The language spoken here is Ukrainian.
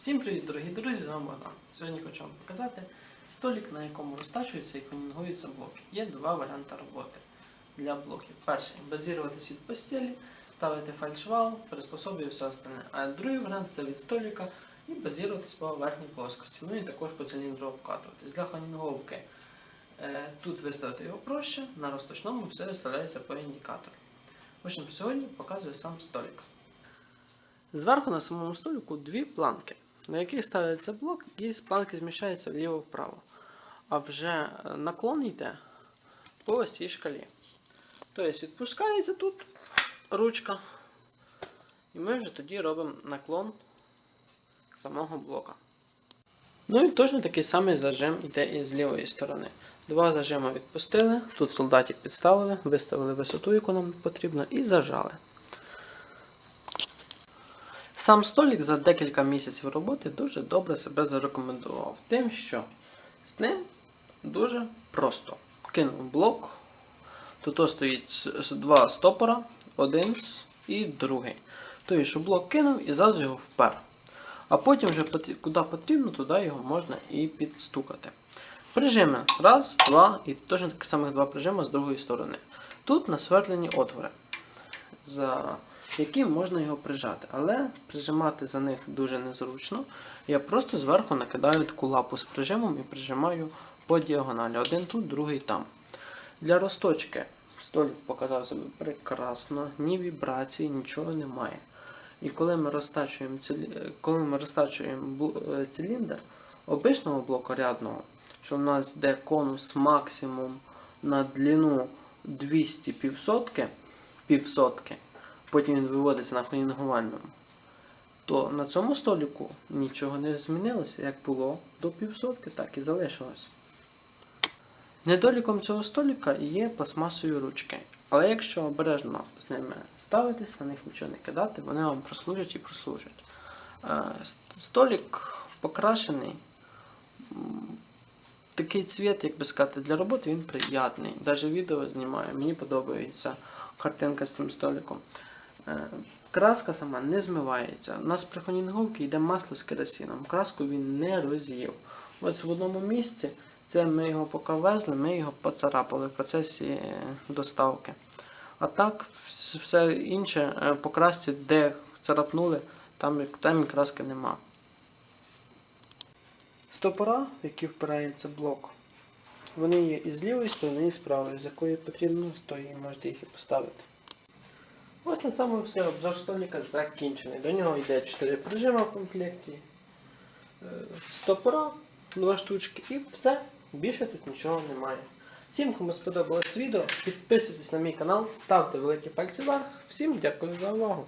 Всім привіт, дорогі друзі! З вами Богдан. Сьогодні хочу вам показати столик, на якому розтачуються і конінгуються блоки. Є два варіанти роботи для блоків. Перший базіруватись від постелі, ставити фальшвал, приспособи і все остальне. А другий варіант це від столика і базіруватись по верхній плоскості. Ну і також по циліндру обкатуватись. Для конінговки е, тут виставити його проще, на розточному все виставляється по індикатору. В сьогодні показую сам столик. Зверху на самому столику дві планки, на яких ставиться блок, і з планки зміщаються вліво-вправо. А вже е, наклон йде по ось цій шкалі. Тобто відпускається тут ручка, і ми вже тоді робимо наклон самого блока. Ну і точно такий самий зажим йде і з лівої сторони. Два зажими відпустили, тут солдатик підставили, виставили висоту, яку нам потрібно, і зажали. Сам столик за декілька місяців роботи дуже добре себе зарекомендував. Тим, що з ним дуже просто. Кинув блок. Тут стоїть два стопора, один і другий. Тобто, що блок кинув і зразу його впер. А потім вже куди потрібно, туди його можна і підстукати. Прижими. Раз, два, і точно такі самих два прижими з другої сторони. Тут насвердлені отвори за які можна його прижати. Але прижимати за них дуже незручно. Я просто зверху накидаю таку лапу з прижимом і прижимаю по діагоналі. Один тут, другий там. Для розточки столик показав себе прекрасно, ні вібрацій, нічого немає. І коли ми розтачуємо, цилі- е, коли ми розтачуємо е, циліндр обичного блоку рядного, що в нас йде конус максимум на длину 200 півсотки, півсотки, потім він виводиться на конінгувальному, то на цьому століку нічого не змінилося, як було до півсотки, так і залишилось. Недоліком цього століка є пластмасові ручки. Але якщо обережно з ними ставитись, на них нічого не кидати, вони вам прослужать і прослужать. Е, Столік покрашений. Такий цвіт, як би сказати, для роботи він приятний. Навіть відео знімаю, мені подобається картинка з цим столиком. Е, Краска сама не змивається. У нас при хонінговці йде масло з керосином. Краску він не роз'їв. Ось в одному місці це ми його поки везли, ми його поцарапали в процесі е, доставки. А так, все інше е, по красці, де царапнули, там, там і краски нема. Стопора, в які впирається блок, вони є і з лівої сторони, і з правої, з якої потрібно, з тої можете їх і поставити. Ось на цьому все, обзор столика закінчений. До нього йде 4 прижима в комплекті, е, стопора, два штучки і все. Більше тут нічого немає. Всім, кому сподобалось відео, підписуйтесь на мій канал, ставте великі пальці вверх. Всім дякую за увагу.